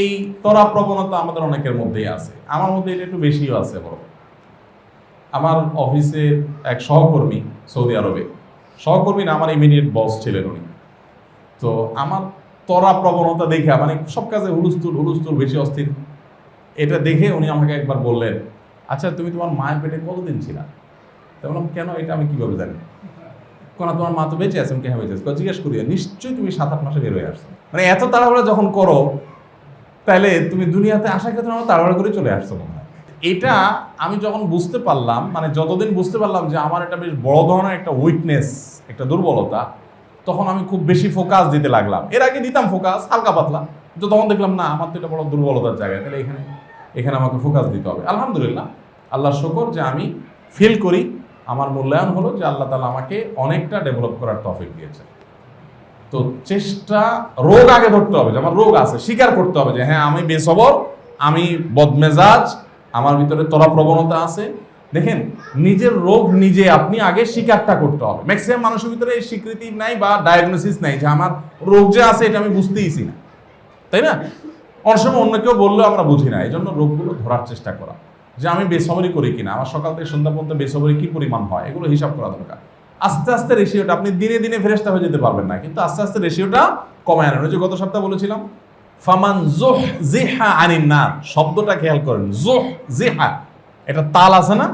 এই তরা প্রবণতা আমাদের অনেকের মধ্যেই আছে। আমার মধ্যে এটা একটু বেশিও আছে বড়। আমার অফিসে এক সহকর্মী সৌদি আরবে। সহকর্মী না, আমার ইমিডিয়েট বস ছিলেন উনি। তো আমার তরা প্রবণতা দেখে মানে সব কাজে হুলুস্তুল হুলুস্তুল বেশি অস্থির। এটা দেখে উনি আমাকে একবার বললেন আচ্ছা তুমি তোমার মায়ের পেটে কতদিন ছিলা? তো কেন, এটা আমি কীভাবে জানি? কোন তোমার মা তো বেঁচে আছে, আমি কেন বেঁচে আছে? জিজ্ঞেস করি নিশ্চয়ই তুমি সাত, আট মাসে বের হয়ে আসছো। মানে এত তাড়াহুড়া যখন করো তাহলে তুমি দুনিয়াতে আসার ক্ষেত্রে আমার তাড়াহুড়া করে চলে আসছো মনে হয়। এটা আমি যখন বুঝতে পারলাম মানে যতদিন বুঝতে পারলাম যে আমার একটা বেশ বড় ধরনের একটা উইকনেস একটা দুর্বলতা, তখন আমি খুব বেশি ফোকাস দিতে লাগলাম। এর আগে দিতাম ফোকাস হালকা পাতলা তো তখন দেখলাম, না, আমার তো এটা বড় দুর্বলতার জায়গা তাহলে এখানে এখানে আমাকে ফোকাস দিতে হবে। আলহামদুলিল্লাহ আল্লাহ শকর যে আমি ফিল করি, আমার মূল্যায়ন হলো যে আল্লাহ তালা আমাকে অনেকটা ডেভেলপ করার টপিক দিয়েছে তো চেষ্টা, রোগ আগে ধরতে হবে, যে আমার রোগ আছে, স্বীকার করতে হবে যে হ্যাঁ আমি বেসবর, আমি বদমেজাজ, আমার ভিতরে তরা প্রবণতা আছে। দেখেন, নিজের রোগ নিজে, আপনি আগে স্বীকারটা করতে হবে। ম্যাক্সিমাম মানুষের ভিতরে এই স্বীকৃতি নাই বা ডায়াগনোসিস নাই যে আমার রোগ যে আছে, এটা আমি বুঝতেইছি না। তাই না? অনেক সময় অন্য কেউ বললেও আমরা বুঝি না এই জন্য রোগগুলো ধরার চেষ্টা করা। যে আমি বেসবরি করি কিনা, আমার সকাল থেকে সন্ধ্যা পর্যন্ত বেসবরি কি পরিমাণ হয়, এগুলো হিসাব করা দরকার। আস্তে আস্তে রেশিওটা, আপনি দিনে দিনে ফেরেস্তা হয়ে যেতে পারবেন না। কিন্তু আস্তে আস্তে রেশিওটা কমায় আনেন। ওই যে গত সপ্তাহে বলেছিলাম, ফামান জোহ জিহা আনিন না শব্দটা খেয়াল করেন। জোহ জিহা এটা তাল আছে না?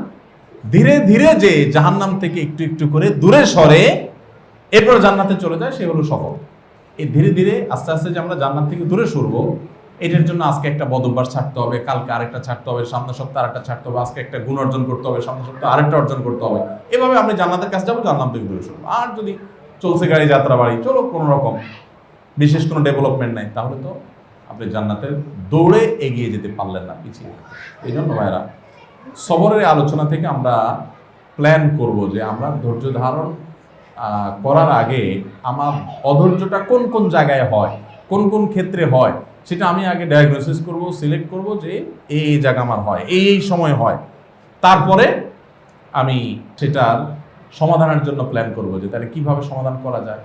ধীরে ধীরে যে জাহান্নাম থেকে একটু একটু করে দূরে সরে, এরপর জান্নাতে চলে যায়, সে হলো সফল। এই ধীরে ধীরে আস্তে আস্তে যে আমরা জান্নাত থেকে দূরে সরবো এটার জন্য আজকে একটা বদভ্যাস ছাড়তে হবে, কালকে আরেকটা ছাড়তে হবে, সামনের সপ্তাহে আরেকটা ছাড়তে হবে, আজকে একটা গুণ অর্জন করতে হবে, সামনের সপ্তাহে আরেকটা অর্জন করতে হবে। এভাবে আপনি জান্নাতের কাছে যাব জান্নাত থেকে দূরে সরবো আর যদি চলছে গাড়ি, যাত্রা, বাড়ি, চলো কোনো রকম, বিশেষ কোনো ডেভেলপমেন্ট নাই, তাহলে তো আপনি জান্নাতের দৌড়ে এগিয়ে যেতে পারলেন না, পিছিয়ে এই জন্য ভাইরা সবরের আলোচনা থেকে আমরা প্ল্যান করব যে আমরা ধৈর্য ধারণ করার আগে আমার অধৈর্যটা কোন কোন জায়গায় হয়, কোন কোন ক্ষেত্রে হয় সেটা আমি আগে ডায়াগনোসিস করব সিলেক্ট করব যে এই জায়গা আমার হয়, এই এই সময় হয়। তারপরে আমি সেটার সমাধানের জন্য প্ল্যান করব যে তাহলে কীভাবে সমাধান করা যায়।